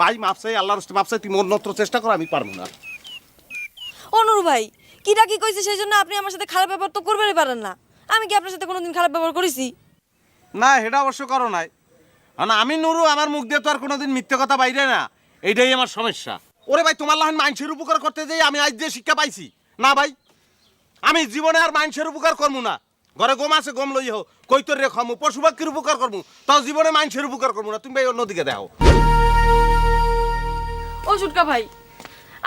ভাই মাপ চাই আল্লাহর রাস্তে মাপ চাই তুমি অন্যত্র চেষ্টা করো আমি পারব না। অনুর ভাই কিটা কি কইছে সেই জন্য আপনি আমার সাথে খারাপ ব্যবহার তো করবেনই পারেন না। আমি কি আপনার সাথে কোনোদিন খারাপ ব্যবহার করেছি? না এটা অবশ্য করো নাই। কারণ আমি নুরু আমার মুখ দিয়ে তো আর কোনোদিন মিথ্যে কথা বাইরে না। এইটাই আমার সমস্যা। ওরে ভাই তোমার লাহান মানুষের উপকার করতে যাই আমি আজ দিয়ে শিক্ষা পাইছি। না ভাই আমি জীবনে আর মানুষের উপকার করব না। ঘরে গম আছে গম লই হোক কৈতর রে খামু পশু পাখির উপকার করব। তাও জীবনে মানুষের উপকার করব না। তুমি ভাই অন্যদিকে দেখো। ও সুটকা ভাই।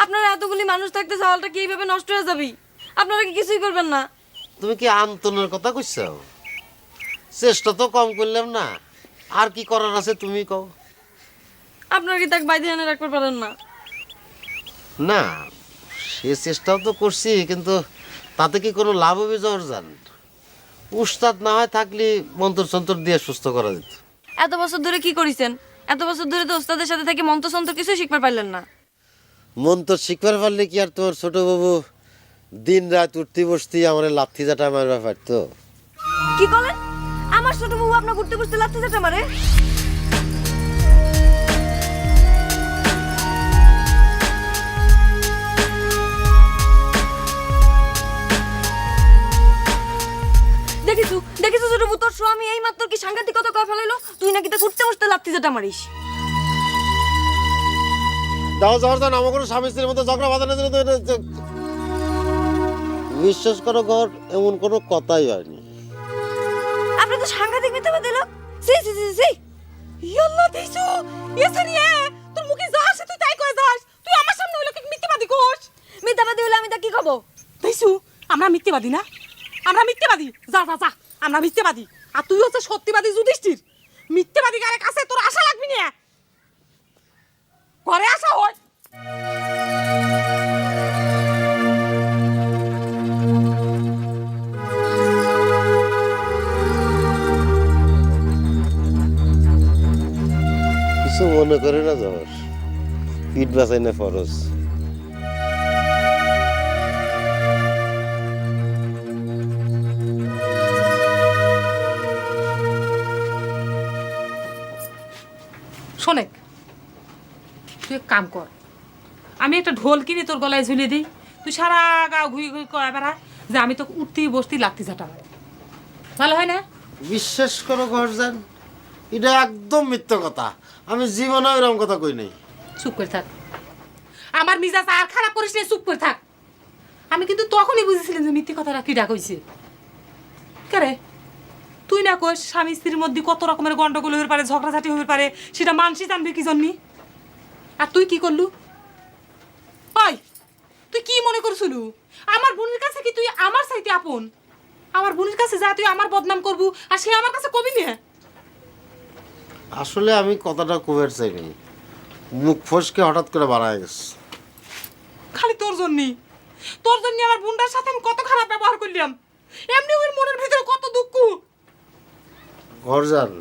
আপনার এতগুলি মানুষ থাকতে চাওয়ালটা কি এইভাবে নষ্ট হয়ে যাবে আপনারা কি কিছুই করবেন না? তুমি কি আন্তনের কথা কইছ? চেষ্টা তো কম করলাম না। আর কি করার আছে তুমি কও। আপনারা কি তাকে বাইরে এনে রাখতে পারেন না? না সে চেষ্টাও তো করছি কিন্তু তাতে কি কোনো লাভ হবে জর্জান উস্তাদ না হয় থাকলে মন্তর সন্তর দিয়ে সুস্থ করা যেত। এত বছর ধরে কি করেছেন? এত বছর ধরে তো ওস্তাদের সাথে থেকে মন্ত্র সন্ত কিছু শিখতে পারলেন না। মন্ত্র শিখবার পারলে কি আর তোর ছোট বাবু দিন রাত উঠতে বসতে আমার লাথি জাটা ব্যাপার তো কি বলেন আমার ছোট বাবু আপনার ঘুরতে বসতে লাথি জাটা মারে? কি সাংঘাতিকতা কয়ে ফেলাইলো তুই নাকি তা ঘুরতে ঘুরতে লাগতে যেতে মারিস। দাও জর্জান আমার কোনো স্বামী স্ত্রীর মধ্যে ঝগড়া বাঁধানোর জন্য তো এটা- বিশ্বাস করো ঘর এমন কোনো কথাই হয়নি। আপনি তো সাংঘাতিক মিথ্যাবাদ দিল সি সি সি সি। ইয়াল্লা দিছো। এ তোর মুখে যা আসে তুই তাই কয়ে যাস তুই আমার সামনে হইল কি মিথ্যাবাদী কোস মিথ্যাবাদী হলে আমি তা কি খাব দিছো আমরা মিথ্যাবাদী না? আমরা মিথ্যাবাদী। যা যা যা আমরা মিথ্যাবাদী। আর তুই হচ্ছে সত্যিবাদী যুধিষ্ঠির। মিথ্যাবাদী গারে কাছে তোর আশা লাগবি না। ঘরে আসা হয়। কিছু মনে করে না জহর পিঠ বাঁচাই না ফরজ। শোনেক তুই কাম কর। আমি একটা ঢোল কিনে তোর গলায় ঝুলিয়ে দিই। তুই সারা গা ঘুরি ঘুরি কয় বেড়া যে আমি তো উঠতেই বসতেই লাগতে যাটা ভালো হয় না? বিশ্বাস করো ঘরজান এটা একদম মিথ্য কথা। আমি জীবনে এরকম কথা কই নাই। চুপ করে থাক। আমার মিজাজ আর খারাপ করিস না চুপ করে থাক। আমি কিন্তু তখনই বুঝেছিলাম যে মিথ্যে কথাটা কি ডাকইছে কেরে না স্বামী স্ত্রীর মধ্যে কত রকমের গন্ডগোল হতে পারে ঝগড়াঝাটি হতে পারে সেটা মানসি জানবে কি জন্যি? আর তুই কি করলু? ওই তুই কি মনে করছিলু? আমার বোনের কাছে কি তুই আমার সাইতে আপন? আমার বোনের কাছে যা তুই আমার বদনাম করবু আর সে আমার কাছে কবি নে? আসলে আমি কথাটা কবের চাই নাই মুখ ফসকে হঠাৎ করে বাড়ায় গেছে। খালি তোর জন্যই তোর জন্য আমার বোনটার সাথে আমি কত খারাপ ব্যবহার করলাম। এমনি ওর মনের ভিতরে কত দুঃখ। ঘরজান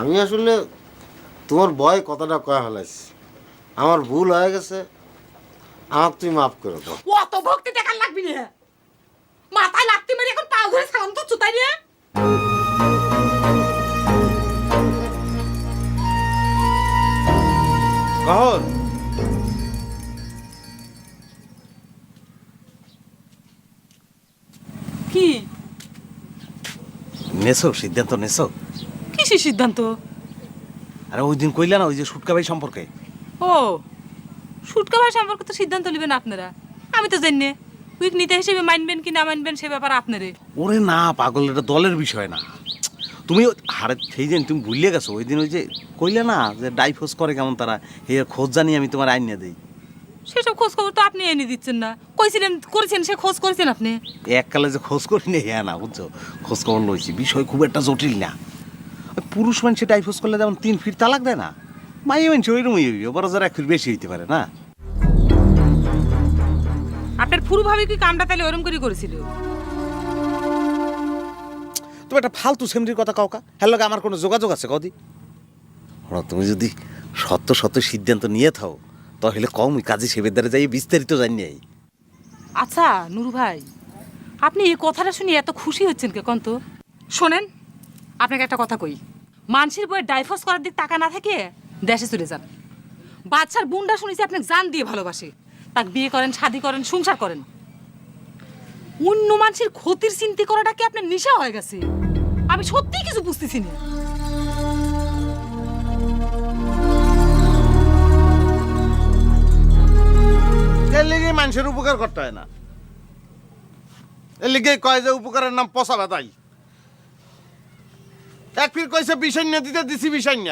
আমি আসলে তোমার ভয় কথাটা কয়া ফেলাইছি। আমার ভুল হয়ে গেছে আমাকে তুমি মাফ করে দাও। অত ভক্তি দেখার লাগবি না। মাথায় লাগতে মেরে এখন পাও ধরে সালাম তো চুতাই রে কহর নেছো? সিদ্ধান্ত নেছো? কিসের সিদ্ধান্ত? আরে ওই দিন কইলা না ওই যে সুটকা ভাই সম্পর্কে। ও সুটকা ভাই সম্পর্কে তো সিদ্ধান্ত নেবেন আপনারা। আমি তো জানি উইক নিতে হিসেবে মানবেন কি না মানবেন সে ব্যাপার আপনারে। ওরে না পাগল এটা দলের বিষয় না। তুমি হারে সেই দিন তুমি ভুলিয়ে গেছো ওই দিন ওই যে কইলে না যে ডাইফোর্স করে কেমন তারা হে খোঁজ জানি আমি তোমার আইন দিই। সেসব খোঁজ খবর তো আপনি এনে দিচ্ছেন না। কইছিলেন করেছেন সে খোঁজ করেছেন আপনি? এককালে যে খোঁজ করি না হ্যাঁ না বুঝছ? খোঁজ খবর লইছি বিষয় খুব একটা জটিল না। ওই পুরুষ মানুষ ডাইফোর্স করলে যেমন তিন ফিট তালাক দেয় না মাই মানুষ ওইরকমই হইবে বড় যারা এক ফিট বেশি হইতে পারে না? আপনার ফুরু ভাবে কি কামটা তাহলে ওরম করে করেছিল? তুমি একটা ফালতু সেমরির কথা কাউকা হ্যাঁ আমার কোনো যোগাযোগ আছে কদি হ্যাঁ তুমি যদি সত্য সত্য সিদ্ধান্ত নিয়ে থাও তাহলে কম, কাজী সেবের দ্বারা যাই, বিস্তারিত জানি আচ্ছা নুরু ভাই, আপনি এই কথাটা শুনে এত খুশি হচ্ছেন কে কন্ত? শোনেন, আপনাকে একটা কথা কই। মানুষের বইয়ের ডাইভোর্স করার দিক টাকা না থাকে দেশে চলে যান। বাচ্চার বুনটা শুনেছি আপনি জান দিয়ে ভালোবাসে। তাকে বিয়ে করেন, শাদি করেন, সংসার করেন। অন্য মানুষের ক্ষতির চিন্তা করাটা কি আপনার নেশা হয়ে গেছে? আমি সত্যিই কিছু বুঝতেছি না। মানুষের উপকার করতে হয় না। এর লিগে কয় যে উপকারের নাম পচা বেতাই এক ফির কইছে বিষণ্য দিতে দিছি বিষণ্য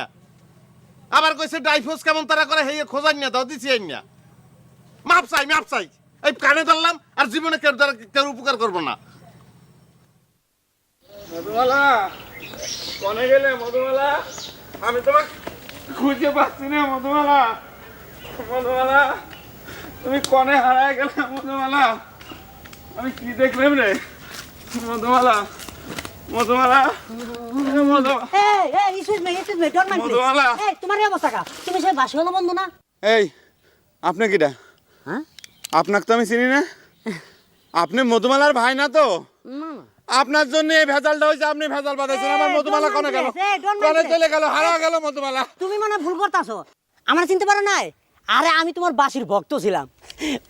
আবার কইছে ডাইফোস কেমন তারা করে হেয়ে খোঁজান না দাও, দিছি না মাপ চাই মাপ চাই। এই কানে ধরলাম আর জীবনে কেউ দ্বারা কেউ উপকার করব না। মধুমালা, কনে গেলে মধুমালা? আমি তোমাকে খুঁজে পাচ্ছি না মধুমালা। মধুমালা তুমি কনে হারায় গেলে মধুমালা? আমি কি দেখলাম রে? মধুমালা? মধুমালা? মধু এই এই excuse me, excuse me, don't mind please. তোমার অবস্থা তুমি সে বাসি হলো বন্ধু না? এই আপনি কিটা হ্যাঁ? আপনাকে তো আমি চিনি না। আপনি মধুমালার ভাই না তো? আপনার জন্য এই ভেজালটা হয়েছে আপনি ভেজাল বাঁধাইছেন। আমার মধুমালা কনে গেল। কনে. চলে গেল হারা গেল মধুমালা। তুমি মানে ভুল করতাছো। আমার চিনতে পারো নাই? আরে আমি তোমার বাসির ভক্ত ছিলাম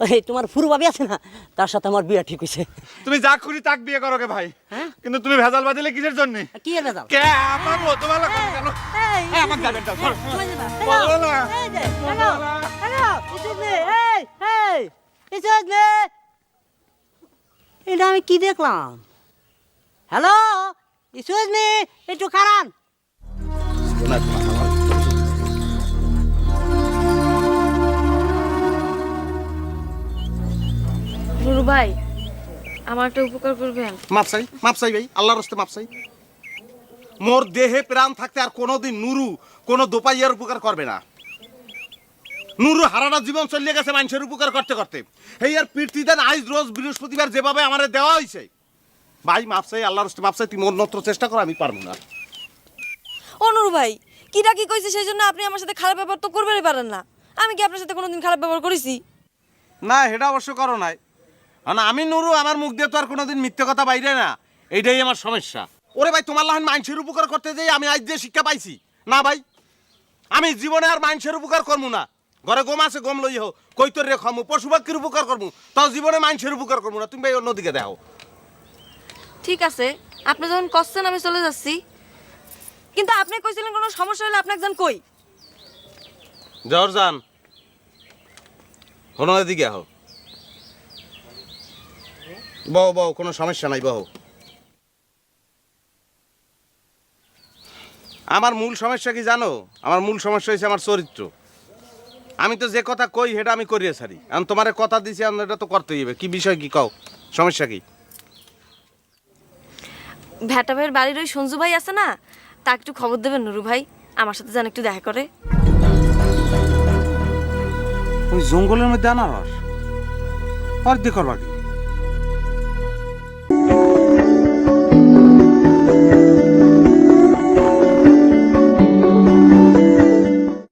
ওই তোমার ফুরু ভাবি আছে না তার সাথে আমার বিয়ে ঠিক হয়েছে তুমি যা খুঁজি তাক বিয়ে করো গে ভাই হ্যাঁ? কিন্তু তুমি ভেজাল বাঁধিলে কিসের জন্য কি এর বেজাল কে আমার মধুমালা কনে এই, আমার যাবেন না, যাবা। মধুবালা। এই যে, এই। এটা আমি কি দেখলাম হ্যালো এক্সকিউজ মি একটু খারান নুরু ভাই আমার একটা উপকার করবেন। মাপ চাই মাপ চাই ভাই আল্লাহর রস্তে মাপ চাই। মোর দেহে প্রাণ থাকতে আর কোনোদিন নুরু কোনো দোপাইয়ার উপকার করবে না। নুরু হারাটা জীবন চলিয়ে গেছে মানুষের উপকার করতে করতে। এই আর পীর্তিদান আইজ রোজ বৃহস্পতিবার যেভাবে আমারে দেওয়া হয়েছে ভাই মাপ চাই আল্লাহর রস্তে মাপ চাই তুমি অন্যত্র চেষ্টা করো আমি পারব না। ও নুরু ভাই কিটা কি কইছে সেই জন্য আপনি আমার সাথে খারাপ ব্যবহার তো করবেনই পারেন না। আমি কি আপনার সাথে কোনোদিন খারাপ ব্যবহার করেছি? না এটা অবশ্য করো নাই। কারণ আমি নুরু আমার মুখ দিয়ে তো আর কোনোদিন মিথ্যে কথা বাইরে না। এইটাই আমার সমস্যা। ওরে ভাই তোমার লাহান মানুষের উপকার করতে যাই আমি আজ দিয়ে শিক্ষা পাইছি। না ভাই আমি জীবনে আর মানুষের উপকার করব না। ঘরে গম আছে গম লই হোক কৈতর রে খামু পশু পাখির উপকার করব তাও জীবনে মানুষের উপকার করব না। তুমি ভাই অন্যদিকে দেখো। ঠিক আছে আপনি যখন কষছেন আমি চলে যাচ্ছি। কিন্তু আপনি কইছিলেন কোনো সমস্যা হলে আপনি একজন কই? জর্জান হনো এদিকে আহ। বহ বহ কোনো সমস্যা নাই বহ। আমার মূল সমস্যা কি জানো? আমার মূল সমস্যা হয়েছে আমার চরিত্র। আমি তো যে কথা কই সেটা আমি করিয়ে সারি আমি তোমার কথা দিছি আমি এটা তো করতেই হবে। কি বিষয় কি কও? সমস্যা কি? ভ্যাটা ভাইয়ের বাড়ির ওই সঞ্জু ভাই আছে না? তা একটু খবর দেবেন নুরু ভাই। আমার সাথে যেন একটু দেখা করে। ওই জঙ্গলের মধ্যে আনারস আর। দিয়ে করবা কি